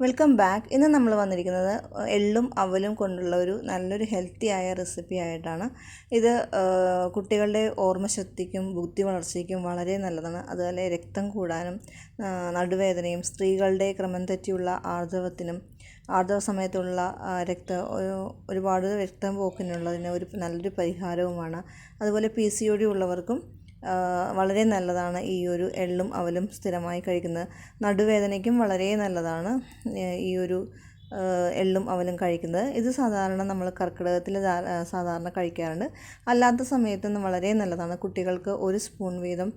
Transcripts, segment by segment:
Welcome back. ഇന്ന് നമ്മൾ വന്നിരിക്കുന്നത് എള്ളും അവലും കൊണ്ടുള്ള ഒരു നല്ലൊരു ഹെൽത്തി ആയ റെസിപ്പി ആയിട്ടാണ്. ഇത് കുട്ടികളുടെ ഓർമ്മശക്തിക്കും ബുദ്ധി വളർച്ചയ്ക്കും വളരെ നല്ലതാണ്. അതുപോലെ രക്തം കൂടാനും നടുവേദനയും സ്ത്രീകളുടെ ക്രമം തെറ്റിയുള്ള ആർജവത്തിനും ആർജവ സമയത്തുള്ള രക്ത ഒരുപാട് രക്തം പോക്കിനുള്ളതിന് ഒരു നല്ലൊരു പരിഹാരവുമാണ്. അതുപോലെ പി സി ഒ ഡി ഉള്ളവർക്കും വളരെ നല്ലതാണ് ഈ ഒരു എള്ളും അവലും സ്ഥിരമായി കഴിക്കുന്നത്. നടുവേദനയ്ക്കും വളരെ നല്ലതാണ് ഈ ഒരു എള്ളും അവലും കഴിക്കുന്നത്. ഇത് സാധാരണ നമ്മൾ കർക്കിടകത്തിൽ സാധാരണ കഴിക്കാറുണ്ട്. അല്ലാത്ത സമയത്തും വളരെ നല്ലതാണ്. കുട്ടികൾക്ക് ഒരു സ്പൂൺ വീതം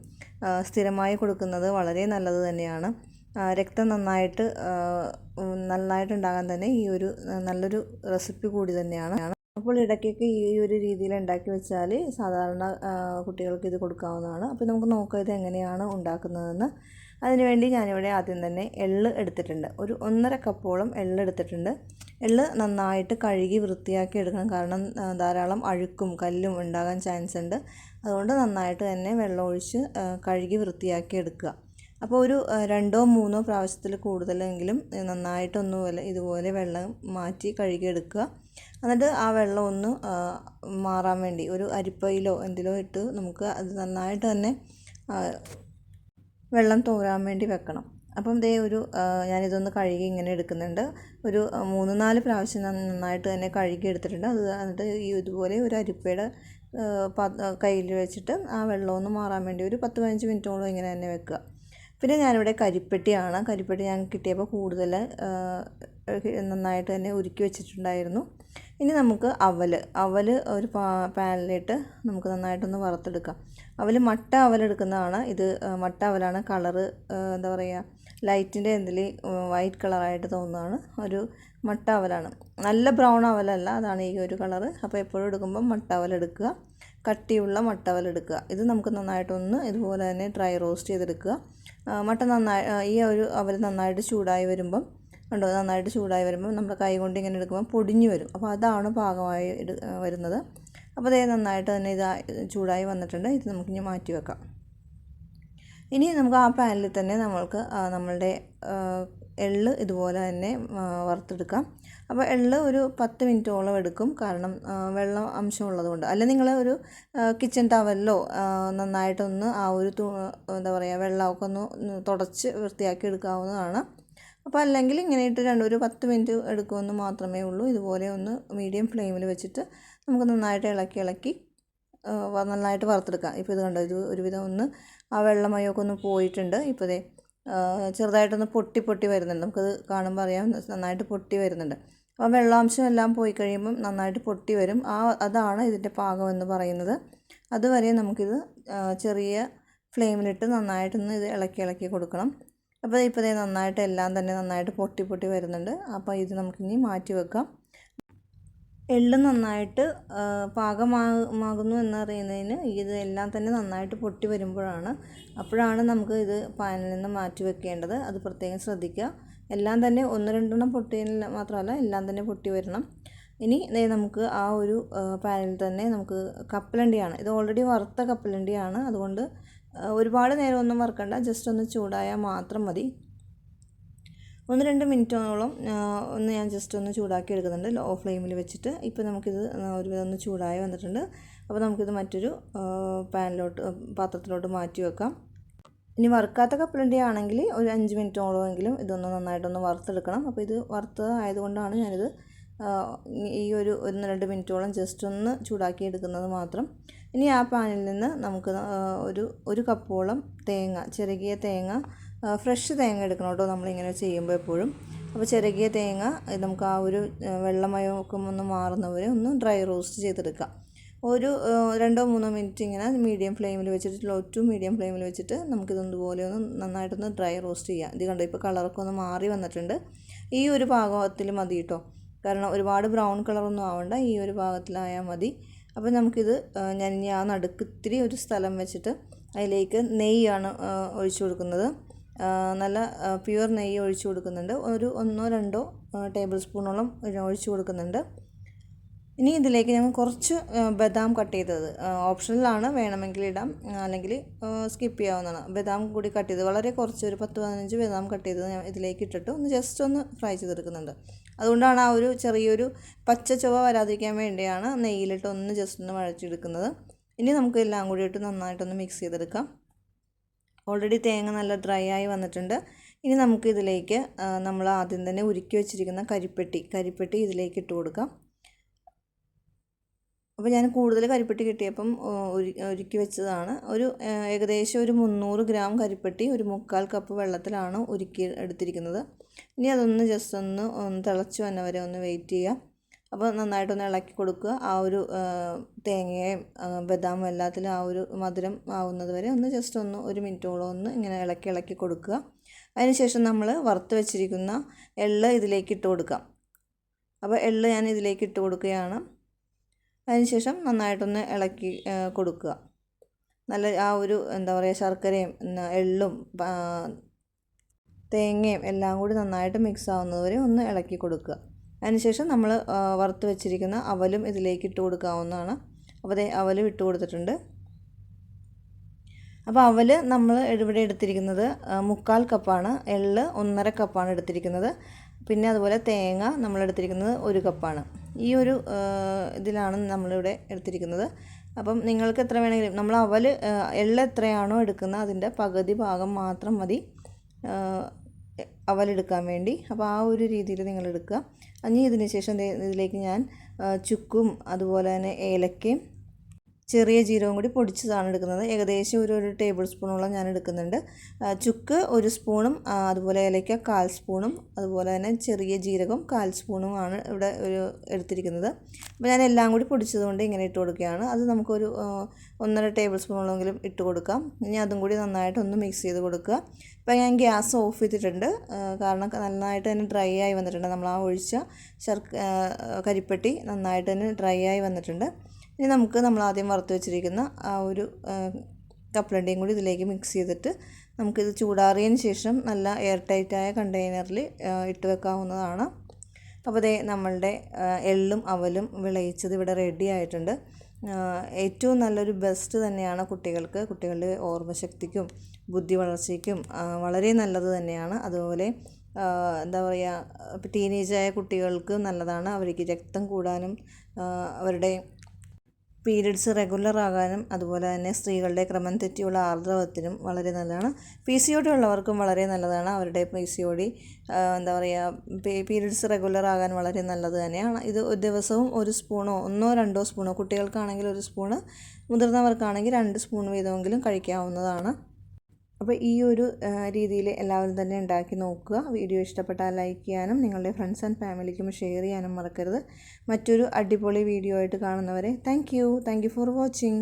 സ്ഥിരമായി കൊടുക്കുന്നത് വളരെ നല്ലത് തന്നെയാണ്. രക്തം നന്നായിട്ട് നന്നായിട്ടുണ്ടാകാൻ തന്നെ ഈ ഒരു നല്ലൊരു റെസിപ്പി കൂടി തന്നെയാണ്. അപ്പോൾ ഇടയ്ക്കൊക്കെ ഈ ഒരു രീതിയിൽ ഉണ്ടാക്കി വെച്ചാൽ സാധാരണ കുട്ടികൾക്ക് ഇത് കൊടുക്കാവുന്നതാണ്. അപ്പോൾ നമുക്ക് നോക്കാം ഇത് എങ്ങനെയാണ് ഉണ്ടാക്കുന്നതെന്ന്. അതിനുവേണ്ടി ഞാനിവിടെ ആദ്യം തന്നെ എള്ള് എടുത്തിട്ടുണ്ട്. ഒരു ഒന്നര കപ്പോളം എള്ള് എടുത്തിട്ടുണ്ട്. എള്ള് നന്നായിട്ട് കഴുകി വൃത്തിയാക്കി എടുക്കണം. കാരണം ധാരാളം അഴുക്കും കല്ലും ഉണ്ടാകാൻ ചാൻസ് ഉണ്ട് അതുകൊണ്ട് നന്നായിട്ട് തന്നെ വെള്ളം ഒഴിച്ച് കഴുകി വൃത്തിയാക്കി എടുക്കുക. അപ്പോൾ ഒരു രണ്ടോ മൂന്നോ പ്രാവശ്യത്തിൽ കൂടുതലെങ്കിലും നന്നായിട്ടൊന്ന് പോലെ ഇതുപോലെ വെള്ളം മാറ്റി കഴുകിയെടുക്കുക എന്നിട്ട് ആ വെള്ളം ഒന്ന് മാറാൻ വേണ്ടി ഒരു അരിപ്പയിലോ എന്തിലോ ഇട്ട് നമുക്ക് അത് നന്നായിട്ട് തന്നെ വെള്ളം തോരാൻ വേണ്ടി വെക്കണം. അപ്പം ദേ ഒരു ഞാനിതൊന്ന് കഴുകി ഇങ്ങനെ എടുക്കുന്നുണ്ട്. ഒരു മൂന്ന് നാല് പ്രാവശ്യം നന്നായിട്ട് തന്നെ കഴുകി എടുത്തിട്ടുണ്ട്. അത് എന്നിട്ട് ഈ ഇതുപോലെ ഒരു അരിപ്പയുടെ കയ്യിൽ വെച്ചിട്ട് ആ വെള്ളമൊന്ന് മാറാൻ വേണ്ടി ഒരു പത്ത് പതിനഞ്ച് മിനിറ്റോളം ഇങ്ങനെ തന്നെ വെക്കുക. പിന്നെ ഞാനിവിടെ കരിപ്പെട്ടിയാണ്. കരിപ്പെട്ടി ഞാൻ കിട്ടിയപ്പോൾ കൂടുതൽ നന്നായിട്ട് തന്നെ ഉരുക്കി വെച്ചിട്ടുണ്ടായിരുന്നു. ഇനി നമുക്ക് അവൽ അവൽ ഒരു പാ പാനിലിട്ട് നമുക്ക് നന്നായിട്ടൊന്ന് വറുത്തെടുക്കാം. അവൽ മട്ട അവലെടുക്കുന്നതാണ് ഇത് മട്ട അവലാണ് കളറ് എന്താ പറയുക ലൈറ്റിന്റെ എന്തിൽ വൈറ്റ് കളറായിട്ട് തോന്നുന്നതാണ്. ഒരു മട്ട അവലാണ് നല്ല ബ്രൗൺ അവലല്ല അതാണ് ഈ ഒരു കളറ്. അപ്പോൾ എപ്പോഴും എടുക്കുമ്പോൾ മട്ട അവൽ എടുക്കുക. കട്ടിയുള്ള മട്ട അവൽ എടുക്കുക. ഇത് നമുക്ക് നന്നായിട്ടൊന്ന് ഇതുപോലെ തന്നെ ഡ്രൈ റോസ്റ്റ് ചെയ്തെടുക്കുക. മട്ട നന്നായി ഈ ഒരു അവൽ നന്നായിട്ട് ചൂടായി വരുമ്പം കണ്ടോ? നന്നായിട്ട് ചൂടായി വരുമ്പോൾ നമ്മുടെ കൈ കൊണ്ട് ഇങ്ങനെ എടുക്കുമ്പോൾ പൊടിഞ്ഞു വരും. അപ്പോൾ അതാണ് പാകമായി വരുന്നത്. അപ്പോൾ അതേ നന്നായിട്ട് തന്നെ ഇത് ചൂടായി വന്നിട്ടുണ്ട്. ഇത് നമുക്കിനി മാറ്റി വെക്കാം. ഇനി നമുക്ക് ആ പാനിൽ തന്നെ നമ്മൾക്ക് നമ്മളുടെ എള്ള് ഇതുപോലെ തന്നെ വറുത്തെടുക്കാം. അപ്പോൾ എള്ള് ഒരു പത്ത് മിനിറ്റോളം എടുക്കും. കാരണം വെള്ളം അംശം ഉള്ളതുകൊണ്ട് അല്ല നിങ്ങൾ ഒരു കിച്ചൺ ടവലിലോ നന്നായിട്ടൊന്ന് ആ ഒരു തു എന്താ പറയുക വെള്ളമൊക്കെ ഒന്ന് തുടച്ച് വൃത്തിയാക്കി എടുക്കാവുന്നതാണ്. അപ്പോൾ അല്ലെങ്കിൽ ഇങ്ങനെ ഇട്ട് രണ്ട് ഒരു പത്ത് മിനിറ്റ് എടുക്കുമെന്ന് മാത്രമേ ഉള്ളൂ. ഇതുപോലെ ഒന്ന് മീഡിയം ഫ്ലെയിമിൽ വെച്ചിട്ട് നമുക്ക് നന്നായിട്ട് ഇളക്കി ഇളക്കി നന്നായിട്ട് വറുത്തെടുക്കാം. ഇപ്പോൾ ഇത് കണ്ടോ ഇത് ഒരുവിധം ഒന്ന് ആ വെള്ളമയമൊക്കെ ഒന്ന് പോയിട്ടുണ്ട്. ഇപ്പോൾ ഇതേ ചെറുതായിട്ടൊന്ന് പൊട്ടി പൊട്ടി വരുന്നുണ്ട്. നമുക്കത് കാണുമ്പോൾ അറിയാം നന്നായിട്ട് പൊട്ടി വരുന്നുണ്ട്. അപ്പോൾ വെള്ളാംശം എല്ലാം പോയി കഴിയുമ്പം നന്നായിട്ട് പൊട്ടി വരും. ആ അതാണ് ഇതിന്റെ പാകം എന്ന് പറയുന്നത്. അതുവരെ നമുക്കിത് ചെറിയ ഫ്ലെയിമിലിട്ട് നന്നായിട്ടൊന്ന് ഇത് ഇളക്കി ഇളക്കി കൊടുക്കണം. അപ്പോൾ ഇപ്പോൾ ഇതേ നന്നായിട്ട് എല്ലാം തന്നെ നന്നായിട്ട് പൊട്ടി പൊട്ടി വരുന്നുണ്ട്. അപ്പോൾ ഇത് നമുക്കിനി മാറ്റി വെക്കാം. എള്ള് നന്നായിട്ട് പാകമാകുന്നു എന്നറിയുന്നതിന് ഇത് എല്ലാം തന്നെ നന്നായിട്ട് പൊട്ടി വരുമ്പോഴാണ്. അപ്പോഴാണ് നമുക്ക് ഇത് പാനിൽ നിന്ന് മാറ്റി വെക്കേണ്ടത്. അത് പ്രത്യേകം ശ്രദ്ധിക്കുക. എല്ലാം തന്നെ ഒന്ന് രണ്ടെണ്ണം പൊട്ടിയതിൽ മാത്രമല്ല എല്ലാം തന്നെ പൊട്ടി വരണം. ഇനി നമുക്ക് ആ ഒരു പാനിൽ തന്നെ നമുക്ക് കപ്പലണ്ടിയാണ്. ഇത് ഓൾറെഡി വറുത്ത കപ്പലണ്ടിയാണ്. അതുകൊണ്ട് ഒരുപാട് നേരം ഒന്നും വറുക്കണ്ട. ജസ്റ്റ് ഒന്ന് ചൂടായാൽ മാത്രം മതി. ഒന്ന് രണ്ട് മിനിറ്റോളം ഒന്ന് ഞാൻ ജസ്റ്റ് ഒന്ന് ചൂടാക്കി എടുക്കുന്നുണ്ട്. ലോ ഫ്ലെയിമിൽ വെച്ചിട്ട് ഇപ്പോൾ നമുക്കിത് ഒരുവിധം ഒന്ന് ചൂടായി വന്നിട്ടുണ്ട്. അപ്പോൾ നമുക്കിത് മറ്റൊരു പാനിലോട്ട് പാത്രത്തിലോട്ട് മാറ്റി വെക്കാം. ഇനി വറുക്കാത്ത കപ്പലണ്ടി ആണെങ്കിൽ ഒരു അഞ്ച് മിനിറ്റോളമെങ്കിലും ഇതൊന്ന് നന്നായിട്ടൊന്ന് വറുത്തെടുക്കണം. അപ്പോൾ ഇത് വറുത്ത് ആയതുകൊണ്ടാണ് ഞാനിത് ഈ ഒരു ഒന്ന് രണ്ട് മിനിറ്റോളം ജസ്റ്റ് ഒന്ന് ചൂടാക്കി എടുക്കുന്നത് മാത്രം. ഇനി ആ പാനിൽ നിന്ന് നമുക്ക് ഒരു ഒരു കപ്പോളം തേങ്ങ ചെറുകിയ തേങ്ങ ഫ്രഷ് തേങ്ങ എടുക്കണം കേട്ടോ നമ്മളിങ്ങനെ ചെയ്യുമ്പോൾ എപ്പോഴും. അപ്പോൾ ചിരകിയ തേങ്ങ നമുക്ക് ആ ഒരു വെള്ളമയമൊക്കെ ഒന്ന് മാറുന്നവരെ ഒന്ന് ഡ്രൈ റോസ്റ്റ് ചെയ്തെടുക്കാം. ഒരു രണ്ടോ മൂന്നോ മിനിറ്റ് ഇങ്ങനെ മീഡിയം ഫ്ലെയിമിൽ വെച്ചിട്ട് ലോ ടു മീഡിയം ഫ്ലെയിമിൽ വെച്ചിട്ട് നമുക്കിതൊന്നുപോലെ ഒന്ന് നന്നായിട്ടൊന്ന് ഡ്രൈ റോസ്റ്റ് ചെയ്യാം. ഇത് കണ്ടോ ഇപ്പോൾ കളറൊക്കെ ഒന്ന് മാറി വന്നിട്ടുണ്ട്. ഈ ഒരു പാകത്തിൽ മതി കേട്ടോ കാരണം ഒരുപാട് ബ്രൗൺ കളറൊന്നും ആവണ്ട ഈ ഒരു പാകത്തിലായാൽ മതി. അപ്പോൾ നമുക്കിത് ഞാൻ ഇനി ആ നടുക്ക് ഇത്തിരി ഒരു സ്ഥലം വെച്ചിട്ട് അതിലേക്ക് നെയ്യാണ് ഒഴിച്ചു കൊടുക്കുന്നത്. നല്ല പ്യുവർ നെയ്യ് ഒഴിച്ച് കൊടുക്കുന്നുണ്ട്. ഒരു ഒന്നോ രണ്ടോ ടേബിൾ സ്പൂണോളം ഒഴിച്ച് കൊടുക്കുന്നുണ്ട്. ഇനി ഇതിലേക്ക് ഞങ്ങൾ കുറച്ച് ബദാം കട്ട് ചെയ്തത്. ഓപ്ഷനിലാണ് വേണമെങ്കിൽ ഇടാം. അല്ലെങ്കിൽ സ്കിപ്പ് ചെയ്യാവുന്നതാണ്. ബദാം കൂടി കട്ട് ചെയ്ത് വളരെ കുറച്ച് ഒരു പത്ത് പതിനഞ്ച് ബദാം കട്ട് ചെയ്തത് ഞാൻ ഇതിലേക്ക് ഇട്ടിട്ട്. ഒന്ന് ജസ്റ്റ് ഒന്ന് ഫ്രൈ ചെയ്തെടുക്കുന്നുണ്ട്. അതുകൊണ്ടാണ് ആ ഒരു ചെറിയൊരു പച്ച ചുവ വരാതിരിക്കാൻ വേണ്ടിയാണ് നെയ്യിലിട്ട് ഒന്ന് ജസ്റ്റ് ഒന്ന് വഴച്ചെടുക്കുന്നത് ഇനി നമുക്ക് എല്ലാം കൂടി ഇട്ട് നന്നായിട്ടൊന്ന് മിക്സ് ചെയ്തെടുക്കാം. ഓൾറെഡി തേങ്ങ നല്ല ഡ്രൈ ആയി വന്നിട്ടുണ്ട്. ഇനി നമുക്ക് ഇതിലേക്ക് നമ്മൾ ആദ്യം തന്നെ ഉരുക്കി വെച്ചിരിക്കുന്ന കരിപ്പെട്ടി കരിപ്പെട്ടി ഇതിലേക്ക് ഇട്ട് കൊടുക്കാം. അപ്പോൾ ഞാൻ കൂടുതൽ കരിപ്പെട്ടി കിട്ടിയപ്പം ഉരുക്കി വെച്ചതാണ്. ഒരു ഏകദേശം ഒരു മുന്നൂറ് ഗ്രാം കരിപ്പെട്ടി ഒരു മുക്കാൽ കപ്പ് വെള്ളത്തിലാണ് ഉരുക്കി എടുത്തിരിക്കുന്നത്. ഇനി അതൊന്ന് ജസ്റ്റ് ഒന്ന് തിളച്ച് വന്നവരെ ഒന്ന് വെയിറ്റ് ചെയ്യുക. അപ്പോൾ നന്നായിട്ടൊന്ന് ഇളക്കി കൊടുക്കുക. ആ ഒരു തേങ്ങയും ബദാമും എല്ലാത്തിലും ആ ഒരു മധുരം ആവുന്നത് വരെ ഒന്ന് ജസ്റ്റ് ഒന്ന് ഒരു മിനിറ്റോളം ഒന്ന് ഇങ്ങനെ ഇളക്കി ഇളക്കി കൊടുക്കുക. അതിനുശേഷം നമ്മൾ വറുത്ത് വെച്ചിരിക്കുന്ന എള്ള് ഇതിലേക്ക് ഇട്ട് കൊടുക്കാം. അപ്പോൾ എള്ള് ഞാൻ ഇതിലേക്ക് ഇട്ട് കൊടുക്കുകയാണ്. അതിനുശേഷം നന്നായിട്ടൊന്ന് ഇളക്കി കൊടുക്കുക. നല്ല ആ ഒരു എന്താ പറയുക ശർക്കരയും എള്ളും തേങ്ങയും എല്ലാം കൂടി നന്നായിട്ട് മിക്സ് ആവുന്നത് വരെ ഒന്ന് ഇളക്കി കൊടുക്കുക. അതിനുശേഷം നമ്മൾ വറുത്ത് വെച്ചിരിക്കുന്ന അവലും ഇതിലേക്ക് ഇട്ട് കൊടുക്കാവുന്നതാണ്. അപ്പോൾ അവലും ഇട്ട് കൊടുത്തിട്ടുണ്ട്. അപ്പോൾ അവൽ നമ്മൾ ഇവിടെ എടുത്തിരിക്കുന്നത് മുക്കാൽ കപ്പാണ്. എള്ള് ഒന്നര കപ്പാണ് എടുത്തിരിക്കുന്നത്. പിന്നെ അതുപോലെ തേങ്ങ നമ്മൾ എടുത്തിരിക്കുന്നത് ഒരു കപ്പാണ്. ഈ ഒരു ഇതിലാണ് നമ്മളിവിടെ എടുത്തിരിക്കുന്നത്. അപ്പം നിങ്ങൾക്ക് എത്ര വേണമെങ്കിലും നമ്മൾ അവൽ എൾ എത്രയാണോ എടുക്കുന്നത് അതിന്റെ പകുതി ഭാഗം മാത്രം മതി. അവലെടുക്കാൻ വേണ്ടി. അപ്പോൾ ആ ഒരു രീതിയിൽ നിങ്ങൾ എടുക്കുക ഇനി ഇതിന് ശേഷം ഇതിലേക്ക് ഞാൻ ചുക്കും അതുപോലെ തന്നെ ഏലക്കയും ചെറിയ ജീരകം കൂടി പൊടിച്ചതാണ് എടുക്കുന്നത്. ഏകദേശം ഒരു ഒരു ടേബിൾ സ്പൂണോളം ഞാൻ എടുക്കുന്നുണ്ട്. ചുക്ക് ഒരു സ്പൂണും അതുപോലെ ഏലക്ക കാൽ സ്പൂണും അതുപോലെ തന്നെ ചെറിയ ജീരകം കാൽ സ്പൂണുമാണ് ഇവിടെ ഒരു എടുത്തിരിക്കുന്നത്. അപ്പോൾ ഞാൻ എല്ലാം കൂടി പൊടിച്ചതുകൊണ്ട് ഇങ്ങനെ ഇട്ട് കൊടുക്കുകയാണ്. അത് നമുക്കൊരു ഒന്നര ടേബിൾ സ്പൂണോളെങ്കിലും ഇട്ട് കൊടുക്കാം. ഇനി അതും കൂടി നന്നായിട്ട് ഒന്ന് മിക്സ് ചെയ്ത് കൊടുക്കുക. ഇപ്പോൾ ഞാൻ ഗ്യാസ് ഓഫ് ചെയ്തിട്ടുണ്ട്. കാരണം നന്നായിട്ട് തന്നെ ഡ്രൈ ആയി വന്നിട്ടുണ്ട്. നമ്മൾ ആ ഒഴിച്ച ശർക്ക കരിപ്പെട്ടി നന്നായിട്ട് തന്നെ ഡ്രൈ ആയി വന്നിട്ടുണ്ട്. ഇനി നമുക്ക് നമ്മൾ ആദ്യം വറുത്ത് വെച്ചിരിക്കുന്ന ആ ഒരു കപ്പലണ്ടിയും കൂടി ഇതിലേക്ക് മിക്സ് ചെയ്തിട്ട് നമുക്കിത് ചൂടാറിയതിന് ശേഷം നല്ല എയർ ടൈറ്റായ കണ്ടെയ്നറിൽ ഇട്ട് വെക്കാവുന്നതാണ്. അപ്പോൾ ദേ നമ്മളുടെ എള്ളും അവലും വിളയിച്ചത് ഇവിടെ റെഡി ആയിട്ടുണ്ട്. ഏറ്റവും നല്ലൊരു ബെസ്റ്റ് തന്നെയാണ് കുട്ടികൾക്ക്. കുട്ടികളുടെ ഓർമ്മശക്തിക്കും ബുദ്ധി വളർച്ചയ്ക്കും വളരെ നല്ലത് തന്നെയാണ്. അതുപോലെ എന്താ പറയുക ഇപ്പോൾ ടീനേജായ കുട്ടികൾക്ക് നല്ലതാണ്. അവർക്ക് രക്തം കൂടാനും അവരുടെ പീരിയഡ്സ് റെഗുലർ ആകാനും അതുപോലെ തന്നെ സ്ത്രീകളുടെ ക്രമം തെറ്റിയുള്ള ആർദ്രവത്തിനും വളരെ നല്ലതാണ്. പി സി ഒ ഡി ഉള്ളവർക്കും വളരെ നല്ലതാണ്. അവരുടെ പി സി ഒ ഡി എന്താ പറയുക പീരിയഡ്സ് റെഗുലർ ആകാൻ വളരെ നല്ലത് തന്നെയാണ്. ഇത് ഒരു ദിവസവും ഒരു സ്പൂണോ ഒന്നോ രണ്ടോ സ്പൂണോ കുട്ടികൾക്കാണെങ്കിൽ ഒരു സ്പൂണ് മുതിർന്നവർക്കാണെങ്കിൽ രണ്ട് സ്പൂൺ വീതമെങ്കിലും കഴിക്കാവുന്നതാണ്. അപ്പോൾ ഈ ഒരു രീതിയിൽ എല്ലാവരും തന്നെ ഉണ്ടാക്കി നോക്കുക. വീഡിയോ ഇഷ്ടപ്പെട്ടാൽ ലൈക്ക് ചെയ്യാനും നിങ്ങളുടെ ഫ്രണ്ട്സ് ആൻഡ് ഫാമിലിക്കും ഷെയർ ചെയ്യാനും മറക്കരുത്. മറ്റൊരു അടിപൊളി വീഡിയോ ആയിട്ട് കാണുന്നവരെ thank you. Thank you for watching.